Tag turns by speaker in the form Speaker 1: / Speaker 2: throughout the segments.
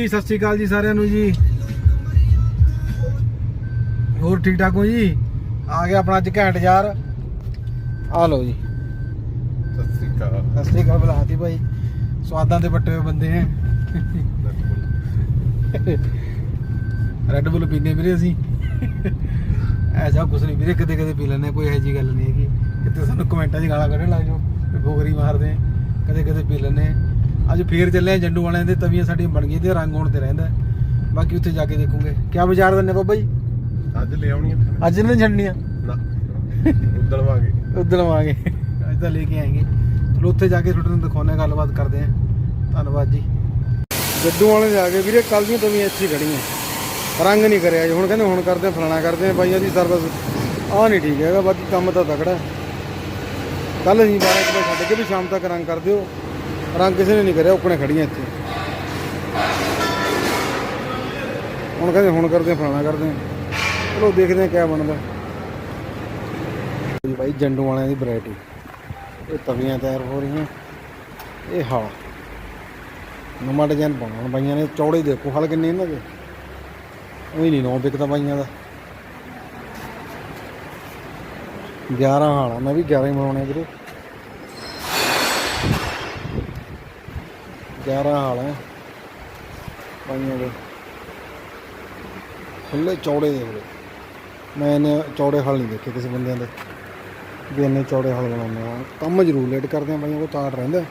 Speaker 1: ਜੀ ਸਤਿ ਸ਼੍ਰੀ ਅਕਾਲ ਜੀ ਸਾਰਿਆਂ ਨੂੰ ਜੀ। ਹੋਰ ਠੀਕ ਠਾਕ ਹੋ ਜੀ? ਆ ਗਿਆ ਆਪਣਾ ਅੱਜ ਘੈਂਟ ਯਾਰ। ਆ ਲਓ ਜੀ।
Speaker 2: ਸਤਿ ਸ੍ਰੀ ਅਕਾਲ।
Speaker 1: ਸਤਿ ਸ਼੍ਰੀ ਅਕਾਲ ਬੁਲਾਤੀ ਭਾਈ। ਸਵਾਦਾਂ ਦੇ ਵੱਟੇ ਹੋਏ ਬੰਦੇ ਆ ਰੈੱਡ ਬੁੱਲ ਪੀਨੇ ਵੀਰੇ ਅਸੀਂ। ਐਸਾ ਕੁਛ ਨਹੀਂ ਵੀਰੇ ਕਦੇ ਕਦੇ ਪੀ ਲੈਂਦੇ ਕੋਈ ਇਹੋ ਜੀ ਗੱਲ ਨਹੀਂ ਹੈਗੀ। ਕਿਤੇ ਸਾਨੂੰ ਕਮੈਂਟਾਂ 'ਚ ਗਾਲਾਂ ਕੱਢਣ ਲੱਗ ਜਾਓ ਫੋਗਰੀ ਮਾਰਦੇ ਆ। ਕਦੇ ਕਦੇ ਪੀ ਆ। ਅੱਜ ਫੇਰ ਚੱਲੇ ਆ ਜੰਡੂ ਵਾਲਿਆਂ ਦੇ ਤਵੀਆਂ ਸਾਡੀਆਂ ਬਣ ਗਈਆਂ ਤੇ ਰੰਗ ਹੋਣ ਤੇ ਰਹਿੰਦਾ ਬਾਕੀ ਉੱਥੇ ਜਾ ਕੇ ਦੇਖੂਗੇ। ਕੀ ਵਿਚਾਰ ਦਿੰਦੇ ਬਾਬਾ ਜੀ?
Speaker 2: ਅੱਜ ਲੈ ਆਉਣੀਆਂ
Speaker 1: ਅੱਜ ਨਹੀਂ ਛੱਡਣੀਆਂ?
Speaker 2: ਨਾ। ਉਦਲਵਾਂਗੇ।
Speaker 1: ਉਧਰ ਲਵਾਂਗੇ ਅੱਜ ਤਾਂ ਲੈ ਕੇ ਆਏਗੇ। ਚਲੋ ਉੱਥੇ ਜਾ ਕੇ ਤੁਹਾਡੇ ਨੂੰ ਦਿਖਾਉਣੇ ਗੱਲਬਾਤ ਕਰਦੇ ਆਂ ਧੰਨਵਾਦ ਜੀ। ਜੱਦੂ ਵਾਲੇ ਜਾ ਕੇ ਵੀਰੇ ਕੱਲ ਦੀਆਂ ਤਵੀਆਂ ਇੱਥੇ ਖੜੀਆਂ ਰੰਗ ਨਹੀਂ ਕਰਿਆ ਜੀ। ਹੁਣ ਕਹਿੰਦੇ ਹੁਣ ਕਰਦੇ ਆਂ, ਫਲਾਣਾ ਕਰਦੇ ਆਂ ਬਾਈਆਂ ਦੀ ਸਰਵਿਸ ਆਹ ਨਹੀਂ ਠੀਕ ਹੈਗਾ। ਬਾਕੀ ਕੰਮ ਤਾਂ ਤਕੜਾ ਕੱਲ ਅਸੀਂ 12 ਵਜੇ ਛੱਡ ਕੇ ਵੀ ਸ਼ਾਮ ਤੱਕ ਰੰਗ ਕਰ ਦਿਓ। ਰੰਗ ਕਿਸੇ ਨੇ ਨਹੀਂ ਕਰਿਆ ਉੱਕਣੇ ਖੜੀਆਂ ਇੱਥੇ। ਹੁਣ ਕਹਿੰਦੇ, ਹੁਣ ਕਰਦੇ ਫਲਾਣਾ ਕਰਦੇ ਚਲੋ ਦੇਖਦੇ ਆਂ ਕਿਆ ਬਣਦਾ। ਜੀ ਭਾਈ ਜੰਡੂ ਵਾਲਿਆਂ ਦੀ ਵੈਰਾਈਟੀ ਇਹ ਤਵੀਆਂ ਤਿਆਰ ਹੋ ਰਹੀਆਂ। ਇਹ ਹਾਲ। ਨਵਾਂ ਡਿਜ਼ਾਈਨ ਬਣਾਉਣ ਬਾਈਆਂ ਨੇ। ਚੌੜੇ ਦੇਖੋ, ਹਲ ਕਿੰਨੇ ਇਹਨਾਂ ਦੇ। ਉਹੀ ਨਹੀਂ, ਨੌ ਵਿਕਦਾ ਬਾਈਆਂ ਦਾ। 11 ਹਾਲ ਮੈਂ ਵੀ 11 ਹੀ ਬਣਾਉਣੇ ਵੀਰੇ। 11 ਹਾਲ ਆ ਬਾਈਆਂ ਦੇ। ਖੁੱਲੇ ਚੌੜੇ ਦੇ ਵੀਰੇ ਮੈਂ ਇਹਨੇ ਚੌੜੇ ਹਲ ਨਹੀਂ ਦੇਖੇ ਕਿਸੇ ਬੰਦਿਆਂ ਦੇ। ਵੀ ਇੰਨੇ ਚੌੜੇ ਹਲ ਬਣਾਉਂਦੇ ਆ ਕੰਮ ਜ਼ਰੂਰ ਲੇਟ ਕਰਦੇ ਆ ਬਾਈਆਂ ਕੋ ਤਾੜ ਰਹਿੰਦਾ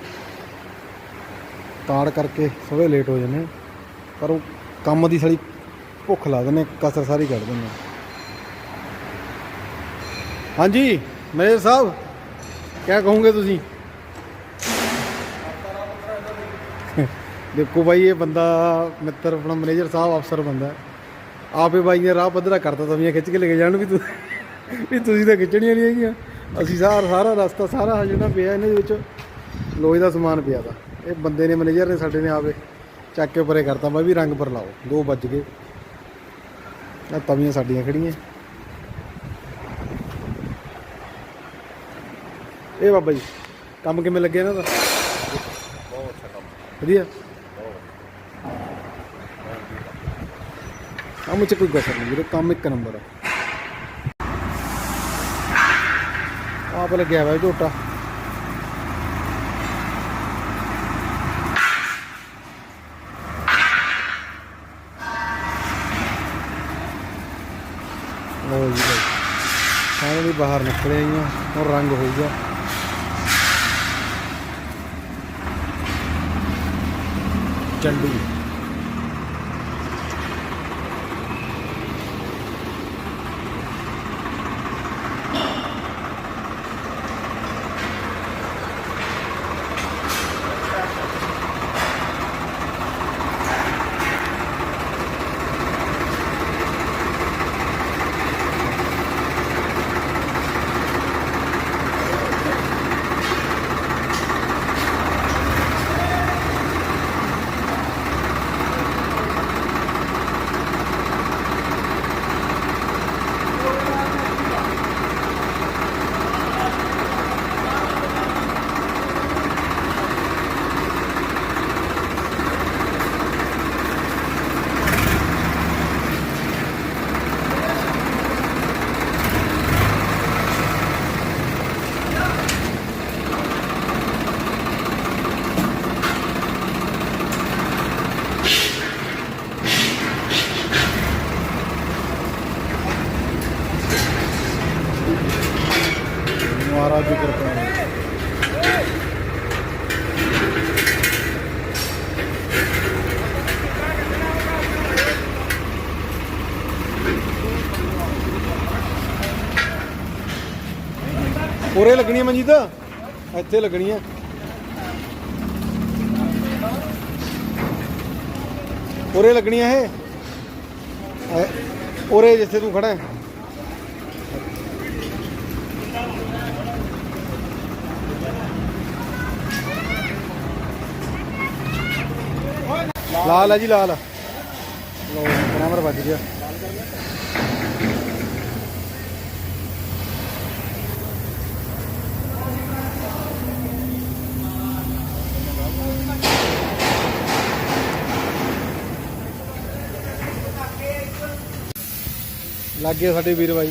Speaker 1: ਤਾੜ ਕਰਕੇ ਥੋੜੇ ਲੇਟ ਹੋ ਜਾਂਦੇ ਪਰ ਉਹ ਕੰਮ ਦੀ ਸਾਰੀ ਭੁੱਖ ਲਾ ਦਿੰਦੇ ਕਸਰ ਸਾਰੀ ਕੱਢ ਦਿੰਦੇ ਹਾਂਜੀ, ਮੇਜਰ ਸਾਹਿਬ ਕੀ ਕਹੋਗੇ ਤੁਸੀਂ? ਦੇਖੋ ਬਾਈ ਇਹ ਬੰਦਾ ਮਿੱਤਰ ਆਪਣਾ ਮੈਨੇਜਰ ਸਾਹਿਬ ਅਫਸਰ ਬੰਦਾ ਆਪੇ ਬਾਈ ਨੇ ਰਾਹ ਪੱਧਰਾ ਕਰਤਾ ਤਵੀਆਂ ਖਿੱਚ ਕੇ ਲੈ ਕੇ ਜਾਣ ਵੀ ਤੂੰ ਵੀ ਤੁਸੀਂ ਤਾਂ ਖਿੱਚਣੀਆਂ ਨਹੀਂ ਹੈਗੀਆਂ। ਅਸੀਂ ਸਾਰਾ ਸਾਰਾ ਰਸਤਾ ਸਾਰਾ ਹਜੇ ਨਾ ਪਿਆ ਇਹਨਾਂ ਦੇ ਵਿੱਚ। ਲੋਹੇ ਦਾ ਸਮਾਨ ਪਿਆ ਦਾ ਇਹ ਬੰਦੇ ਨੇ ਮੈਨੇਜਰ ਨੇ ਸਾਡੇ ਨੇ ਆਵੇ ਚੱਕ ਕੇ ਪਰੇ ਕਰਤਾ। ਮੈਂ ਵੀ ਰੰਗ ਪਰ ਲਾਓ 2 ਵੱਜ ਗਏ। ਆ ਤਵੀਆਂ ਸਾਡੀਆਂ ਖੜੀਆਂ। ਇਹ ਬਾਬਾ ਜੀ ਕੰਮ ਕਿਵੇਂ ਲੱਗਿਆ ਇਹਨਾਂ ਦਾ?
Speaker 2: ਬਹੁਤ ਅੱਛਾ ਕੰਮ।
Speaker 1: ਵਧੀਆ। ਕੰਮ ਚ ਕੋਈ ਕਸਰ ਨਹੀਂ, ਵੀਰੇ, ਕੰਮ ਇੱਕ ਨੰਬਰ ਆ। ਆਪ ਲੱਗਿਆ ਵਾ ਇਹ ਝੋਟਾ। ਲਓ ਜੀ ਭਾਈ ਫਾਈਨਲੀ ਬਾਹਰ ਨਿਕਲੇ ਆਈਆਂ ਹੁਣ ਰੰਗ ਹੋਊਗਾ ਚੰਡੀ ਮਹਾਰਾਜ ਦੀ ਕਿਰਪਾ ਨਾਲ ਉਰੇ ਲੱਗਣੀ ਮਨਜੀਤ ਇੱਥੇ ਲੱਗਣੀ ਆ ਉਰੇ ਲੱਗਣੀ ਆ ਇਹ ਇਹ ਉਰੇ ਜਿੱਥੇ ਤੂੰ ਖੜਾ ਹੈ ਲਾਲ ਹੈ ਜੀ, ਲਾਲ। ਲੋ ਕੈਮਰਾ ਵੱਜ ਗਿਆ। ਲੱਗ ਗਿਆ ਸਾਡੇ ਵੀਰ ਬਾਈ।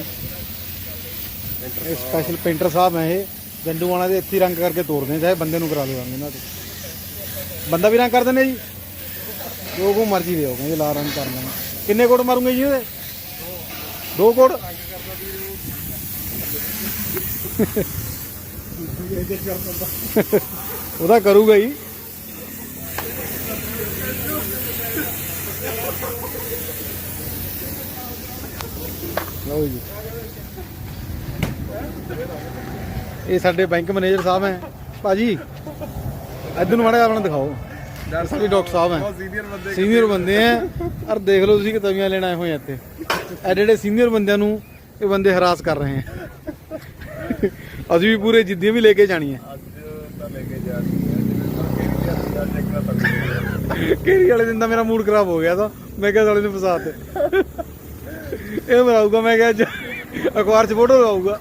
Speaker 1: ਇਹ ਸਪੈਸ਼ਲ ਪੇਂਟਰ ਸਾਹਿਬ ਹੈ ਇਹ। ਜੰਡੂ ਵਾਲਾ ਦੇ ਇੱਥੇ ਰੰਗ ਕਰਕੇ ਤੋੜਦੇ ਚਾਹੇ ਬੰਦੇ ਨੂੰ ਕਰਾ ਦੇਵਾਂਗੇ ਇਹਨਾਂ ਤੇ ਬੰਦਾ ਵੀ ਰੰਗ ਕਰ ਦਿੰਦੇ ਜੀ। ਜੋ ਕੋ ਮਰਜ਼ੀ ਦਿਓ ਕਹਿੰਦੇ ਲਾ ਕਰ ਲੈਣਾ। ਕਿੰਨੇ ਕੋਟ ਮਾਰੂਗੇ ਜੀ ਉਹਦੇ? ਦੋ ਕੋਟ? ਉਹਦਾ ਕਰੂਗਾ ਹੀ ਲਓ ਜੀ। ਇਹ ਸਾਡੇ ਬੈਂਕ ਮੈਨੇਜਰ ਸਾਹਿਬ ਹੈ। ਭਾਜੀ, ਇੱਧਰ ਨੂੰ ਮਾੜਾ ਆਪਣਾ ਦਿਖਾਓ। ਸਾਡੇ ਡਾਕਟਰ ਸਾਹਿਬ ਹੈ।
Speaker 2: ਸੀਨੀਅਰ ਬੰਦੇ
Speaker 1: ਆ। ਔਰ ਦੇਖ ਲਓ ਤੁਸੀਂ ਕਿ ਤਵੀਆਂ ਲੈਣ ਆਏ ਹੋਏ ਆ ਇੱਥੇ। ਇਹ ਜਿਹੜੇ ਸੀਨੀਅਰ ਬੰਦਿਆਂ ਨੂੰ ਇਹ ਬੰਦੇ ਹਰਾਸ ਕਰ ਰਹੇ ਆ। ਅਸੀਂ ਵੀ ਪੂਰੇ ਜਿੱਦੀਆਂ ਵੀ ਲੈ ਕੇ ਜਾਣੀ ਹੈ ਕੇਰੀ ਵਾਲੇ ਦਿਨ ਤਾਂ ਮੇਰਾ ਮੂਡ ਖਰਾਬ ਹੋ ਗਿਆ ਤਾਂ ਮੈਂ ਕਿਹਾ ਸਾਲੇ ਨੂੰ ਫਸਾ ਤੇ। ਇਹ ਮਰਾਊਗਾ ਮੈਂ ਕਿਹਾ ਅੱਜ ਅਖਬਾਰ 'ਚ ਫੋਟੋ ਲਾਊਗਾ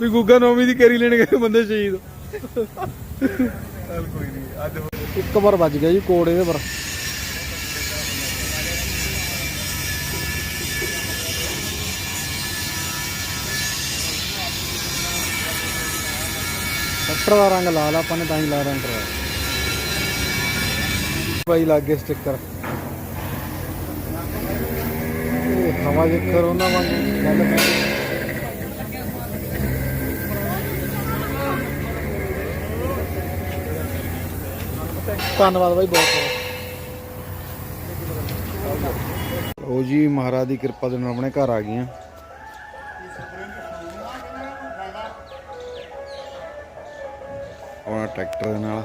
Speaker 1: ਵੀ ਗੁੱਗਾ ਨੌਮੀ ਦੀ ਕੇਰੀ ਲੈਣ ਗਏ ਬੰਦੇ ਸ਼ਹੀਦ।
Speaker 2: ਚੱਲ ਕੋਈ ਨਹੀਂ ਅੱਜ
Speaker 1: ਇੱਕ ਵਾਰ ਵੱਜ ਗਿਆ ਜੀ ਕੋਡ ਇਹਦੇ ਪਰ। ਟਰੈਕਟਰ ਦਾ ਰੰਗ ਲਾਲ ਆਪਾਂ ਨੇ ਤਾਂ ਹੀ ਲਾਲ ਰੰਗ ਕਰਾਇਆ। ਭਾਈ ਲੱਗ ਗਏ ਸਟicker ਹਵਾ ਜੇਕਰ ਉਹਨਾਂ ਵਾਂਗ ਗੱਲ ਕਰ ਧੰਨਵਾਦ ਬਾਈ, ਬਹੁਤ ਬਹੁਤ। ਉਹ ਜੀ ਮਹਾਰਾਜ ਦੀ ਕਿਰਪਾ ਦੇ ਨਾਲ ਆਪਣੇ ਘਰ ਆ ਗਈਆਂ। ਆਪਣਾ ਟਰੈਕਟਰ ਦੇ ਨਾਲ।